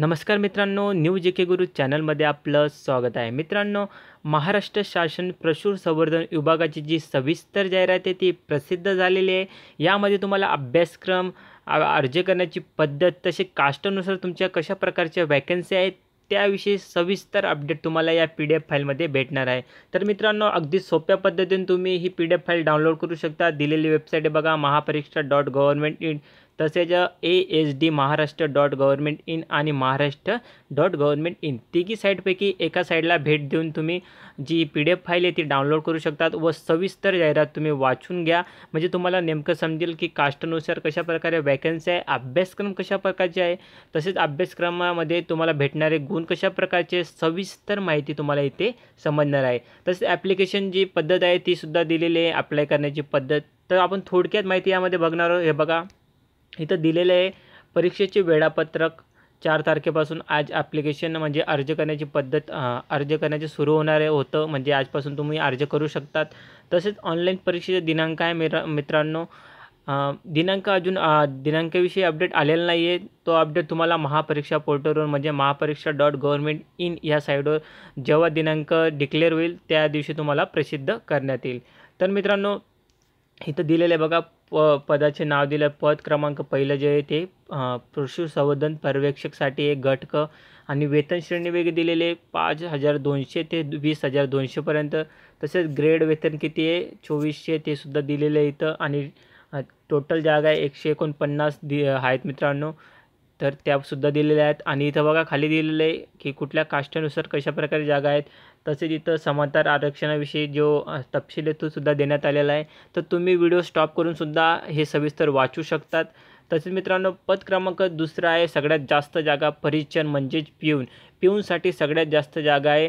नमस्कार मित्रांनो न्यू जे के गुरु चॅनलमध्ये आपलं स्वागत आहे. मित्रांनो महाराष्ट्र शासन प्रशूर संवर्धन विभागाची जी सविस्तर जाहिरात आहे ती प्रसिद्ध झालेली आहे. यामध्ये तुम्हाला अभ्यासक्रम अर्ज करण्याची पद्धत तसे कास्टनुसार तुमच्या कशा प्रकारच्या वॅकन्सी आहेत त्याविषयी सविस्तर अपडेट तुम्हाला या पी डी एफ फाईलमध्ये भेटणार आहे. तर मित्रांनो अगदी सोप्या पद्धतीने तुम्ही ही P D F file download करू शकता. दिलेली वेबसाईट आहे बघा महापरीक्षा डॉट गव्हर्नमेंट इन तसेच A H D Maharashtra dot government in आणि महाराष्ट्र डॉट गव्हर्नमेंट इन तिघी साईटपैकी एका साईडला भेट देऊन तुम्ही G P D F file आहे ती डाउनलोड करू शकतात व सविस्तर जाहिरात तुम्ही वाचून घ्या. म्हणजे तुम्हाला नेमकं समजेल की कास्टनुसार कशा प्रकारे वॅकन्सी आहे अभ्यासक्रम कशा प्रकारचे आहे तसेच अभ्यासक्रमामध्ये तुम्हाला भेटणारे गुण कशा प्रकारचे सविस्तर माहिती तुम्हाला इथे समजणार आहे. तसेच ॲप्लिकेशन जी पद्धत आहे तीसुद्धा दिलेली आहे अप्लाय करण्याची पद्धत. तर आपण थोडक्यात माहिती यामध्ये बघणार आहोत. हे बघा. इथं दिलेलं आहे परीक्षेचे वेळापत्रक चार तारखेपासून आज ॲप्लिकेशन म्हणजे अर्ज करण्याची पद्धत अर्ज करण्याचे सुरू होणार आहे होतं. म्हणजे आजपासून तुम्ही अर्ज करू शकतात. तसेच ऑनलाईन परीक्षेचे दिनांक आहे मिरा मित्रांनो? दिनांक अजून दिनांकाविषयी अपडेट आलेला नाही आहे तो अपडेट तुम्हाला महापरीक्षा पोर्टलवर म्हणजे महापरीक्षा डॉट गव्हर्नमेंट इन या साईडवर जेव्हा दिनांक डिक्लेअर होईल त्या दिवशी तुम्हाला प्रसिद्ध करण्यात येईल. तर मित्रांनो इथं दिलेलं आहे बघा प पदाचे नाव दिलं. आहे पद क्रमांक पहिलं जे आहे ते पशुसंवर्धन पर्यवेक्षकसाठी एक घटक आणि वेतन श्रेणी वेगळे दिलेले पाच हजार दोनशे ते वीस हजार दोनशेपर्यंत तसेच ग्रेड वेतन किती आहे? चोवीसशे ते सुद्धा दिलेलं आहे इथं. आणि टोटल जागा आहे एकशे एकोणपन्नास दि आहेत मित्रांनो. तर त्यासुद्धा दिलेल्या आहेत. आणि इथं बघा खाली दिलेलं आहे की कुठल्या कास्टनुसार कशा प्रकारे जागा आहेत. तसेच इथं समांतर आरक्षणाविषयी जो तपशील आहे तो सुद्धा देण्यात आलेला आहे. तर तुम्ही व्हिडिओ स्टॉप करूनसुद्धा हे सविस्तर वाचू शकतात. तसेच मित्रांनो पद क्रमांक दुसरा आहे सगळ्यात जास्त जागा परिचन म्हणजेच पिऊन. पिऊनसाठी सगळ्यात जास्त जागा आहे.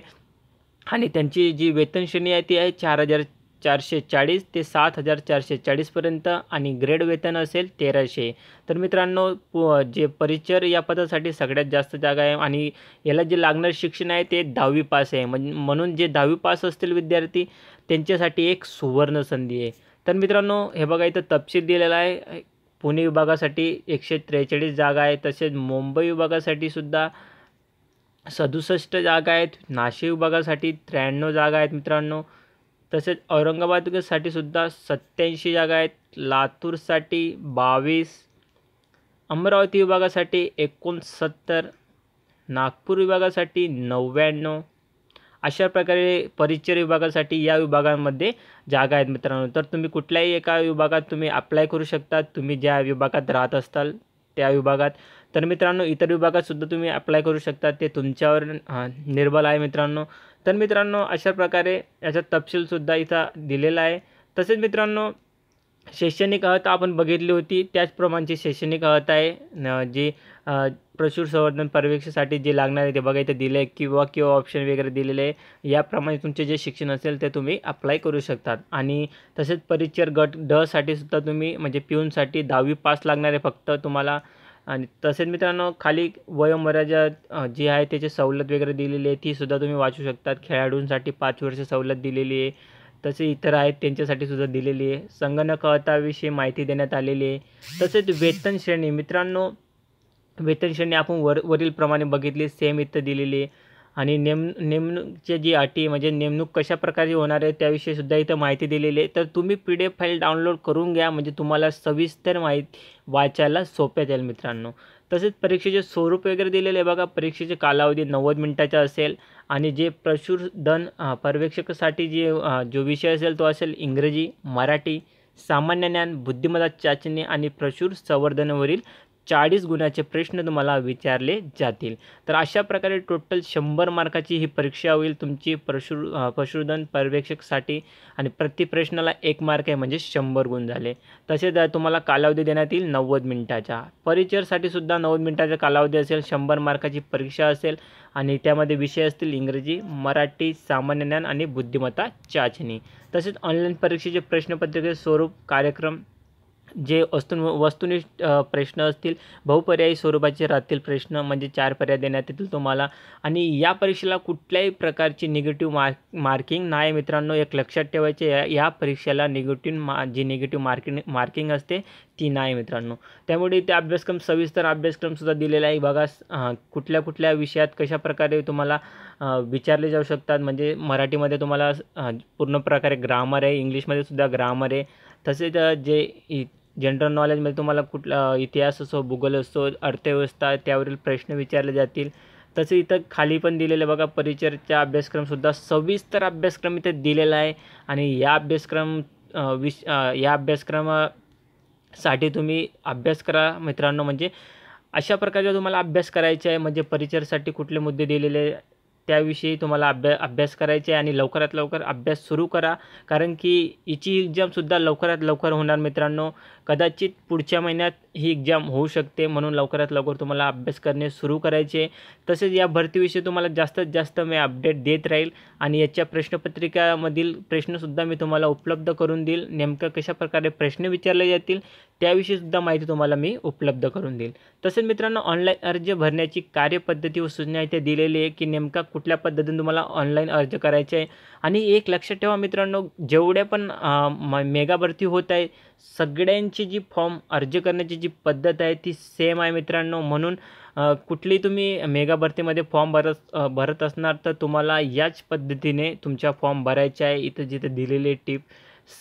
आणि त्यांची जी वेतनश्रेणी आहे ती आहे चार हजार चारशे चाळीस ते सात हजार चारशे चाळीसपर्यंत आणि ग्रेड वेतन असेल तेराशे. तर मित्रांनो जे परिचर या पदासाठी सगळ्यात जास्त जागा आहे आणि याला जे लागणारं शिक्षण आहे ते दहावी पास आहे. म्हण म्हणून जे दहावी पास असतील विद्यार्थी त्यांच्यासाठी एक सुवर्ण संधी आहे. तर मित्रांनो हे बघा इथं तपशील दिलेला आहे. पुणे विभागासाठी एकशे त्रेचाळीस जागा आहे तसेच मुंबई विभागासाठी सुद्धा सदुसष्ट जागा आहेत. नाशिक विभागासाठी त्र्याण्णव जागा आहेत मित्रांनो. तसेच औरंगाबादसाठी सुद्धा सत्याऐंशी जागा आहेत. लातूरसाठी बावीस अमरावती विभागासाठी एकोणसत्तर नागपूर विभागासाठी नव्याण्णव. अशा प्रकारे परिचय विभागासाठी या विभागांमध्ये जागा आहेत मित्रांनो. तर तुम्ही कुठल्याही एका विभागात तुम्ही अप्लाय करू शकता. तुम्ही ज्या विभागात राहत असताल त्या विभागात. तर मित्रांनो इतर विभागातसुद्धा तुम्ही अप्लाय करू शकता. ते तुमच्यावर निर्बल आहे मित्रांनो. तर मित्रांनो अशा प्रकारे याचा तपशीलसुद्धा इथं दिलेला आहे. तसेच मित्रांनो शैक्षणिक अहत आपण बघितली होती त्याचप्रमाणची शैक्षणिक अहत आहे न- जी अ, संवर्धन पर्यवेक्षणासाठी जे लागणार आहे ते बघा इथे दिलं आहे किंवा किंवा ऑप्शन वगैरे दिलेले आहे. याप्रमाणे तुमचे जे शिक्षण असेल ते तुम्ही अप्लाय करू शकतात. आणि तसेच परिचर गट डसाठी साठी सुद्धा तुम्ही म्हणजे पिऊनसाठी दहावी पास लागणार आहे फक्त तुम्हाला. आणि तसेच मित्रांनो खाली वयोमर्यादा जी आहे त्याची सवलत वगैरे दिलेली आहे ती सुद्धा तुम्ही वाचू शकतात. खेळाडूंसाठी पाच वर्ष सवलत दिलेली आहे. तसे इतर आहेत त्यांच्यासाठी सुद्धा दिलेली आहे. संगणकताविषयी माहिती देण्यात आलेली आहे. तसेच वेतन श्रेणी मित्रांनो वेतन श्रेणी आपण वर वरीलप्रमाणे बघितली सेम इथं दिलेली आहे. आणि नेम नेमणूकचे जी अटी म्हणजे नेमणूक कशा प्रकारे होणार आहे त्याविषयीसुद्धा इथं माहिती दिलेली आहे. तर तुम्ही P D F file download करून घ्या म्हणजे तुम्हाला सविस्तर माहिती वाचायला सोप्या जाईल मित्रांनो. तसेच परीक्षेचे स्वरूप वगैरे दिलेले आहे बघा. परीक्षेचे कालावधी नव्वद मिनिटाचा असेल आणि जे प्रशुर दन पर्यवेक्षकासाठी जे जो विषय असेल तो असेल इंग्रजी मराठी सामान्य ज्ञान बुद्धिमत्ता चाचणी आणि प्रशुर संवर्धनावरील चाळीस गुणाचे प्रश्न तुम्हाला विचारले जातील. तर अशा प्रकारे टोटल शंभर मार्काची ही परीक्षा होईल. तुमची पशु पशुधन पर्यवेक्षकसाठी आणि प्रति प्रश्नाला एक मार्क आहे म्हणजे शंभर गुण झाले. तसेच तुम्हाला कालावधी देण्यात येईल नव्वद मिनिटाचा. परिचयसाठी सुद्धा नव्वद मिनिटाचा कालावधी असेल शंभर मार्काची परीक्षा असेल आणि त्यामध्ये विषय असतील इंग्रजी मराठी सामान्य ज्ञान आणि बुद्धिमत्ता चाचणी. तसेच ऑनलाईन परीक्षेचे प्रश्नपत्रिके स्वरूप कार्यक्रम जे वस्तू वस्तुनिष्ठ प्रश्न असतील बहुपर्यायी स्वरूपाचे राहतील प्रश्न म्हणजे चार पर्याय देण्यात येतील तुम्हाला. आणि या परीक्षेला कुठल्याही प्रकारची निगेटिव्ह मार्क मार्किंग नाही मित्रांनो एक लक्षात ठेवायचे या या परीक्षेला निगेटिव्ह मा जी निगेटिव्ह मार्किंग मार्किंग असते ती नाही मित्रांनो. त्यामुळे इथे अभ्यासक्रम सविस्तर अभ्यासक्रमसुद्धा दिलेला आहे. बघा कुठल्या कुठल्या विषयात कशाप्रकारे तुम्हाला विचारले जाऊ शकतात. म्हणजे मराठीमध्ये तुम्हाला पूर्ण प्रकारे ग्रामर आहे इंग्लिशमध्ये सुद्धा ग्रामर आहे. तसेच जे जनरल नॉलेजमध्ये तुम्हाला कुठला इतिहास असो भूगोल असो अर्थव्यवस्था त्यावरील प्रश्न विचारले जातील. तसे इथं खाली पण दिलेलं बघा परिचरचा अभ्यासक्रमसुद्धा सविस्तर अभ्यासक्रम इथं दिलेला आहे. आणि या अभ्यासक्रम विश या अभ्यासक्रमासाठी तुम्ही अभ्यास करा मित्रांनो. म्हणजे अशा प्रकारचा तुम्हाला अभ्यास करायचा आहे. म्हणजे परिचरसाठी कुठले मुद्दे दिलेले त्याविषयी तुम्हाला अभ्या अभ्यास करायचे आणि लवकरात लवकर अभ्यास सुरू करा. कारण की हिची एक्झामसुद्धा लवकरात लवकर होणार मित्रांनो. कदाचित पुढच्या महिन्यात ही एक्झाम होऊ शकते म्हणून लवकरात लवकर तुम्हाला अभ्यास करणे सुरू करायचे. तसेच या भरतीविषयी तुम्हाला जास्तीत जास्त मी अपडेट देत राहील आणि याच्या प्रश्नपत्रिकामधील प्रश्नसुद्धा मी तुम्हाला उपलब्ध करून देईल. नेमकं कशा प्रकारे प्रश्न विचारले जातील त्याविषयीसुद्धा माहिती तुम्हाला मी उपलब्ध करून देईल. तसेच मित्रांनो ऑनलाईन अर्ज भरण्याची कार्यपद्धती व सूचना इथे दिलेली आहे की नेमका कुठल्या पद्धतीने तुम्हाला ऑनलाईन अर्ज करायचे आहे? आणि एक लक्षात ठेवा मित्रांनो जेवढ्या पण मेगा भरती होत आहे सगळ्यांची जी फॉर्म अर्ज करण्याची जी पद्धत आहे ती सेम आहे मित्रांनो. म्हणून कुठली तुम्ही मेगा भरतीमध्ये फॉर्म भरत भरत असणार तर तुम्हाला याच पद्धतीने तुमच्या फॉर्म भरायचे आहे. इथं जिथं दिलेली टीप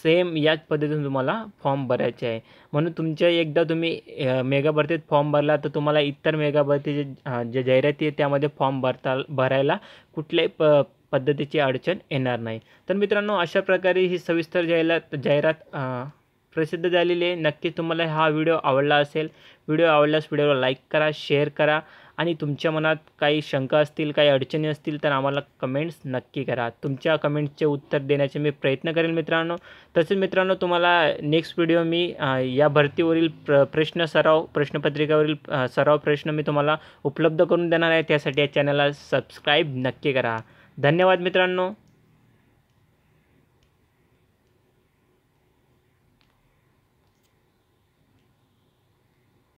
सेम याच पद्धतीने तुम्हाला फॉर्म भरायचे आहे. म्हणून तुमच्या एकदा तुम्ही मेगा भरतीत फॉर्म भरला तर तुम्हाला इतर मेगा भरतीचे जे जाहिराती आहे त्यामध्ये फॉर्म भरता भरायला कुठल्याही प पद्धतीची अडचण येणार नाही. तर मित्रांनो अशा प्रकारे ही सविस्तर जाहिरात जाहिरात प्रसिद्ध झालेली आहे. नक्कीच तुम्हाला हा व्हिडिओ आवडला असेल व्हिडिओ आवडल्यास व्हिडिओला लाईक करा शेअर करा आणि तुमच्या मनात काही शंका असतील काही अडचणी असतील तर आम्हाला कमेंट्स नक्की करा. तुमच्या कमेंट्सचे उत्तर देण्याचे मी प्रयत्न करेल मित्रांनो. तसेच मित्रांनो तुम्हाला नेक्स्ट व्हिडिओ मी या भरतीवरील प्र प्रश्न सराव प्रश्नपत्रिकावरील सराव प्रश्न मी तुम्हाला उपलब्ध करून देणार आहे. त्यासाठी या चॅनलला सबस्क्राईब नक्की करा. धन्यवाद मित्रांनो.